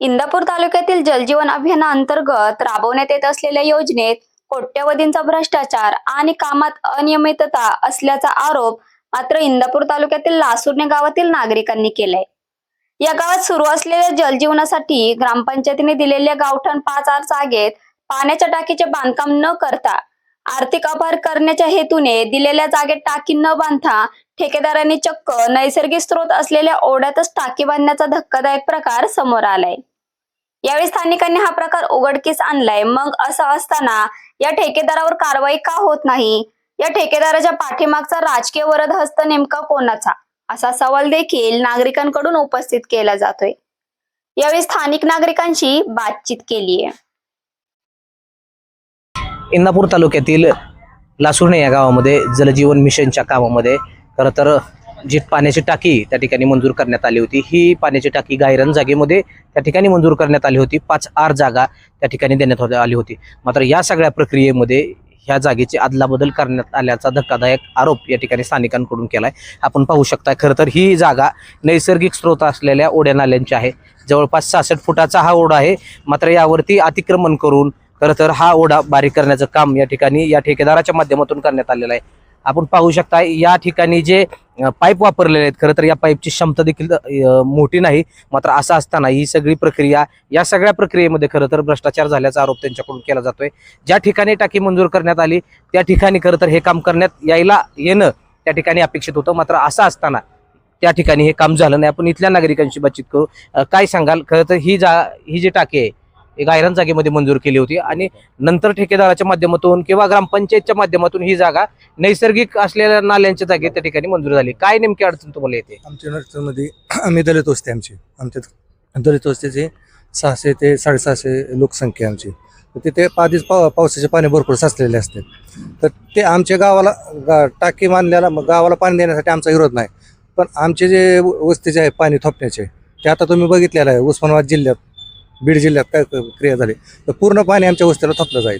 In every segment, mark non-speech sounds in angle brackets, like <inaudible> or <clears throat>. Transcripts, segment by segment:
इंदापूर तालुक्यातील जलजीवन अभियानाअंतर्गत राबवण्यात येत असलेल्या योजनेत कोट्यवधींचा भ्रष्टाचार आणि कामात अनियमितता असल्याचा आरोप मात्र इंदापूर तालुक्यातील लासुर्णे गावातील नागरिकांनी केलाय. या गावात सुरू असलेल्या जलजीवनासाठी ग्रामपंचायतीने दिलेल्या गावठाण पाच आर जागेत पाण्याच्या टाकीचे बांधकाम न करता आर्थिक अपहार करण्याच्या हेतूने दिलेल्या जागेत टाकी न बांधता ठेकेदारांनी चक्क नैसर्गिक स्रोत असलेल्या ओढ्यातच टाकी बांधण्याचा धक्कादायक प्रकार समोर आलाय. यावेळी स्थानिकांनी हा प्रकार उघडकीस आणलाय. मग असं असताना या ठेकेदारावर कारवाई का होत नाही? या ठेकेदाराच्या पाठीमागचा राजकीय वरद हस्त नेमका कोणाचा? असा सवाल देखील नागरिकांकडून उपस्थित केला जातोय. यावेळी स्थानिक नागरिकांशी बातचीत केली आहे इंदापूर तालुक्यातील लासुर्णे या गावामध्ये जलजीवन मिशनच्या कामामध्ये खरं तर जी पाण्याची टाकी त्या ठिकाणी मंजूर करण्यात आली होती ही पाण्याची टाकी गायरन जागेमध्ये त्या ठिकाणी मंजूर करण्यात आली होती. पाच आर जागा त्या ठिकाणी देण्यात आली होती. मात्र या सगळ्या प्रक्रियेमध्ये ह्या जागेची अदलाबदल करण्यात आल्याचा धक्कादायक आरोप या ठिकाणी स्थानिकांकडून केला आहे आपण पाहू शकता खरं तर ही जागा नैसर्गिक स्रोत असलेल्या ओढ्या नाल्यांची आहे. जवळपास सहासष्ट फुटाचा हा ओढा आहे. मात्र यावरती अतिक्रमण करून खरं तर हा ओढा बारीक करण्याचं काम या ठिकाणी या ठेकेदाराच्या माध्यमातून करण्यात आलेलं आहे. आपण पाहू शकता या ठिकाणी जे पाईप वापरलेले आहेत खरं तर या पाईपची क्षमता देखील मोठी नाही मात्र असं असताना ही सगळी प्रक्रिया या सगळ्या प्रक्रियेमध्ये खरं तर भ्रष्टाचार झाल्याचा आरोप त्यांच्याकडून केला जातोय. ज्या ठिकाणी टाकी मंजूर करण्यात आली त्या ठिकाणी खरं तर हे काम करण्यात यायला येणं त्या ठिकाणी अपेक्षित होतं मात्र असं असताना त्या ठिकाणी हे काम झालं नाही. आपण इथल्या नागरिकांशी बातचीत करू. काय सांगाल? खरं तर ही जा ही जी टाकी आहे एक आयरन जागेमध्ये मंजूर केली होती. आणि नंतर ठेकेदाराच्या माध्यमातून किंवा ग्रामपंचायतच्या माध्यमातून ही जागा नैसर्गिक असलेल्या नाल्यांच्या जागेत त्या ठिकाणी मंजूर झाली. काय नेमकी अडचण तुम्हाला येते? आमच्या नर्सरीमध्ये <clears throat> आम्ही दलित वस्ती आमची. आमच्या दलित वस्तीचे सहाशे ते साडेसहाशे लोकसंख्या आमची. तर तिथे आधीच पाव पावसाचे पाणी भरपूर साचलेले असते. तर ते आमच्या गावाला गा टाकी मानल्याला मग गावाला पाणी देण्यासाठी आमचा विरोध नाही. पण आमचे जे व- वस्तीचे आहे पाणी थोपण्याचे ते आता तुम्ही बघितलेलं आहे. उस्मानाबाद जिल्ह्यात बीड जिल्ह्यात काय क- क्रिया झाली तर पूर्ण पाणी आमच्या वस्तीला थोपलं जाईल.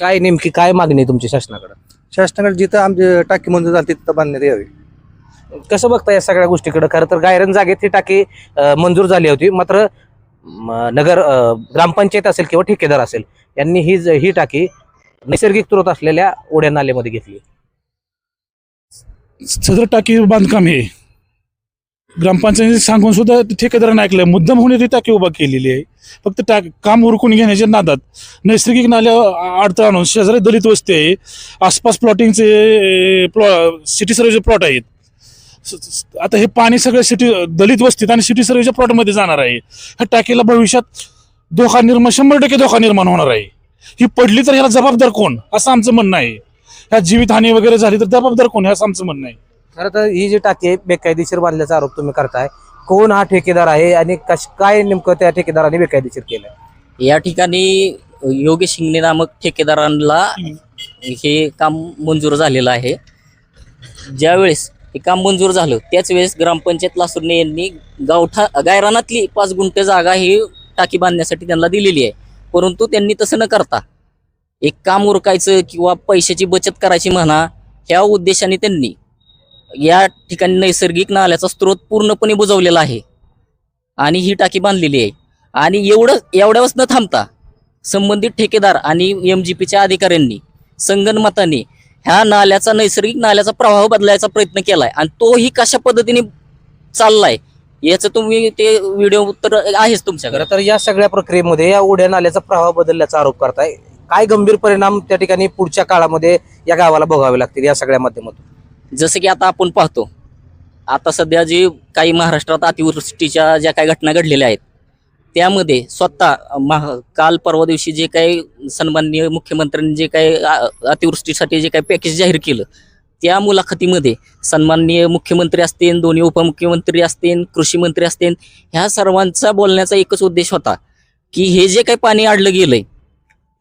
काय नेमकी काय मागणी आहे तुमची शासनाकडे? शासनाकडे जिथं आमची टाकी मंजूर झाली तिथं बांधण्यात यावी. कसं बघता या सगळ्या गोष्टीकडे? खरं तर गायरन जागेत ही टाकी अ, मंजूर झाली होती. मात्र म, नगर अ, ग्रामपंचायत असेल किंवा ठेकेदार असेल यांनी ही ज- ही टाकी नैसर्गिक स्रोत असलेल्या ओढ्या नाल्यामध्ये घेतली. सदर टाकी बांधकाम हे ग्रामपंचायतीने सांगून सुद्धा ठेकेदारांना ऐकलंय मुद्दाम होऊन ती टाकी उभा केलेली आहे. फक्त टाक काम उरकून घेण्याच्या नादात नैसर्गिक नाल्या अडथळा आणून शेजारी दलित वस्ती आहे. आसपास प्लॉटिंगचे प्लॉ सिटी सर्वेचे प्लॉट आहेत. आता हे पाणी सगळं सिटी दलित वस्तीत आणि सिटी सर्वेच्या प्लॉटमध्ये जाणार आहे. ह्या टाकीला भविष्यात धोका निर्माण शंभर टक्के धोका निर्माण होणार आहे. ही पडली तर ह्याला जबाबदार कोण? असं आमचं म्हणणं आहे. ह्या जीवितहानी वगैरे झाली तर जबाबदार कोण? आहे असं आमचं म्हणणं आहे. खरं तर ही जी टाकी आहे बेकायदेशीर बांधल्याचा आरोप तुम्ही करताय. कोण हा ठेकेदार आहे आणि कश काय नेमकं त्या ठेकेदाराने बेकायदेशीर केलंय? या ठिकाणी योगेश शिंगणे नामक ठेकेदारांना हे काम मंजूर झालेलं आहे. ज्यावेळेस हे काम मंजूर झालं त्याच वेळेस ग्रामपंचायत लासुर्णे यांनी गावठा गायरानातली पाच गुंठ जागा ही टाकी बांधण्यासाठी त्यांना दिलेली आहे. परंतु त्यांनी तसं न करता एक काम उरकायचं किंवा पैशाची बचत करायची म्हणा ह्या उद्देशाने त्यांनी या ठिकाणी नैसर्गिक नाल्याचा स्रोत पूर्णपणे बुजवलेला आहे. आणि ही टाकी बांधलेली आहे. आणि एवढं एवढ्यावरच न थांबता संबंधित ठेकेदार आणि एम जी पीच्या अधिकाऱ्यांनी संगणमताने ह्या नाल्याचा नैसर्गिक नाल्याचा प्रवाह बदलायचा प्रयत्न केलाय. आणि तोही कशा पद्धतीने चाललाय याचं तुम्ही ते व्हिडिओ उत्तर आहेच तुमच्याकडे. तर या सगळ्या प्रक्रियेमध्ये या उड्या नाल्याचा प्रवाह बदलल्याचा आरोप करताय. काय गंभीर परिणाम त्या ठिकाणी पुढच्या काळामध्ये या गावाला भोगावे लागतील या सगळ्या माध्यमातून? जसं की आता आपण पाहतो आता सध्या जे काही महाराष्ट्रात अतिवृष्टीच्या ज्या काही घटना घडलेल्या आहेत त्यामध्ये स्वतः महा काल परवा दिवशी जे काही सन्माननीय मुख्यमंत्र्यांनी जे काही अतिवृष्टीसाठी जे काही पॅकेज जाहीर केलं त्या मुलाखतीमध्ये सन्माननीय मुख्यमंत्री असतील दोन्ही उपमुख्यमंत्री असतील कृषी मंत्री असतील ह्या सर्वांचा बोलण्याचा एकच उद्देश होता की हे जे काही पाणी अडलं गेलंय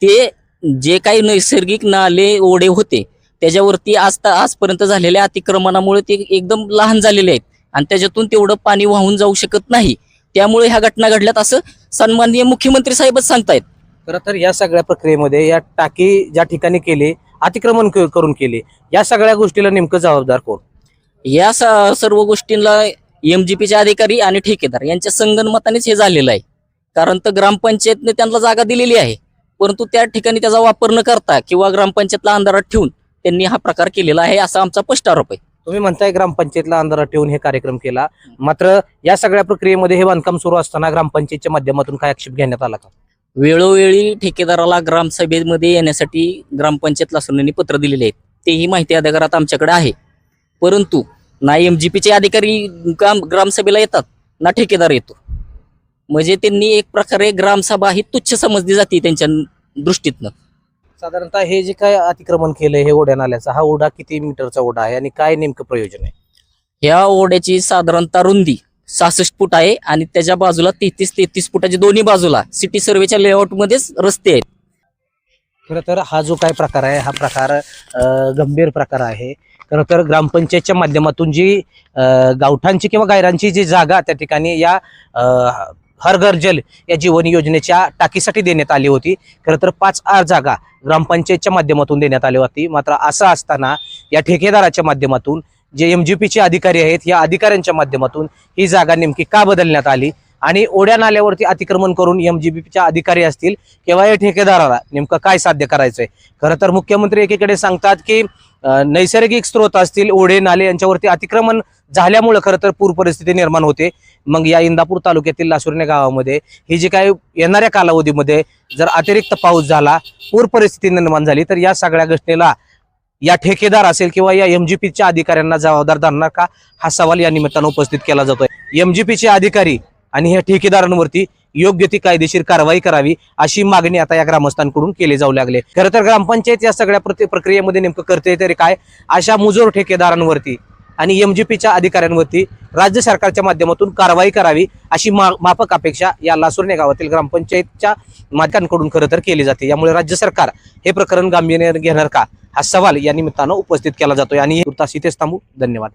ते जे काही नैसर्गिक नाले ओढे होते त्याच्यावरती आज आजपर्यंत झालेल्या अतिक्रमणामुळे ते एकदम लहान झालेले आहेत. आणि त्याच्यातून तेवढं पाणी वाहून जाऊ शकत नाही. त्यामुळे ह्या घटना घडल्यात असं सन्माननीय मुख्यमंत्री साहेबच सांगतायत. खरं तर या सगळ्या प्रक्रियेमध्ये या टाकी ज्या ठिकाणी केली अतिक्रमण करून केली या सगळ्या गोष्टीला नेमकं जबाबदार कोण? या सर्व गोष्टींना एम जी पीचे अधिकारी आणि ठेकेदार यांच्या संगनमतानेच हे झालेलं आहे. कारण तर ग्रामपंचायतने त्यांना जागा दिलेली आहे. परंतु त्या ठिकाणी त्याचा वापर न करता किंवा ग्रामपंचायतला अंधारात ठेवून त्यांनी हा प्रकार केलेला आहे असा आमचा स्पष्ट आरोप आहे. तुम्ही म्हणताय ग्रामपंचायतला अंधारात ठेवून हे कार्यक्रम केला. मात्र या सगळ्या प्रक्रियेमध्ये हे बांधकाम सुरू असताना ग्रामपंचायतच्या माध्यमातून काय आक्षेप घेण्यात आला का? वेळोवेळी ठेकेदाराला ग्रामसभेमध्ये येण्यासाठी ग्रामपंचायत लासूरने पत्र दिलेले आहेत. तेही माहिती अधिकारात आमच्याकडे आहे. परंतु ना एम जी पीचे अधिकारी ग्राम ग्रामसभेला येतात ना ठेकेदार येतो. म्हणजे त्यांनी एक प्रकारे ग्रामसभा ही तुच्छ समजली जाते त्यांच्या दृष्टीतनं. साधारणतः हे जे काय अतिक्रमण केलंय हे ओढ्या नाल्याचा हा ओढा किती मीटरचा ओढा आहे आणि काय नेमकं प्रयोजन आहे? ह्या ओढ्याची साधारणतः रुंदी सहासष्ट फूट आहे आणि त्याच्या बाजूला तेहतीस तेहतीस फुटाची दोन्ही बाजूला सिटी सर्वेच्या लेआउटमध्येच रस्ते आहेत. खरं तर हा जो काय प्रकार आहे हा प्रकार गंभीर प्रकार आहे. खरं तर ग्रामपंचायतच्या माध्यमातून जी गावठांची किंवा गायरांची जी जागा त्या ठिकाणी या हर घर जल या जीवन योजनेच्या टाकीसाठी देण्यात आली होती. खरं तर पाच आठ जागा ग्रामपंचायतच्या माध्यमातून देण्यात आली होती. मात्र असं असताना या ठेकेदाराच्या माध्यमातून जे एम जी पीचे अधिकारी आहेत या अधिकाऱ्यांच्या माध्यमातून ही जागा नेमकी का बदलण्यात आली? आणि ओढ्या नाल्यावरती अतिक्रमण करून एम जी पीच्या अधिकारी असतील किंवा या ठेकेदाराला नेमकं काय साध्य करायचंय? खरं तर मुख्यमंत्री एकीकडे सांगतात की नैसर्गिक स्रोत असतील ओढे नाले यांच्यावरती अतिक्रमण झाल्यामुळं खरं तर पूर परिस्थिती निर्माण होते. मग या इंदापूर तालुक्यातील लासुर्णे गावामध्ये ही जी काय येणाऱ्या कालावधीमध्ये जर अतिरिक्त पाऊस झाला पूर परिस्थिती निर्माण झाली तर या सगळ्या घटनेला या ठेकेदार असेल किंवा या एमजीपीच्या अधिकाऱ्यांना जबाबदार धरणार का? हा सवाल या निमित्तानं उपस्थित केला जातोय. एमजीपीचे अधिकारी आणि ह्या ठेकेदारांवरती योग्य ती कायदेशीर कारवाई करावी अशी मागणी आता या ग्रामस्थांकडून केली जाऊ लागले. खरं तर ग्रामपंचायत या सगळ्या प्रक्रियेमध्ये नेमकं करते तरी काय? अशा मुजोर ठेकेदारांवरती आणि एमजीपीच्या अधिकाऱ्यांवरती राज्य सरकारच्या माध्यमातून कारवाई करावी अशी मा माफक अपेक्षा या लासुर्णे गावातील ग्रामपंचायतच्या मालकांकडून खरं तर केली जाते. यामुळे राज्य सरकार हे प्रकरण गांभीर्याने घेणार का? हा सवाल या निमित्तानं उपस्थित केला जातोय. आणि तास इथेच थांबू. धन्यवाद.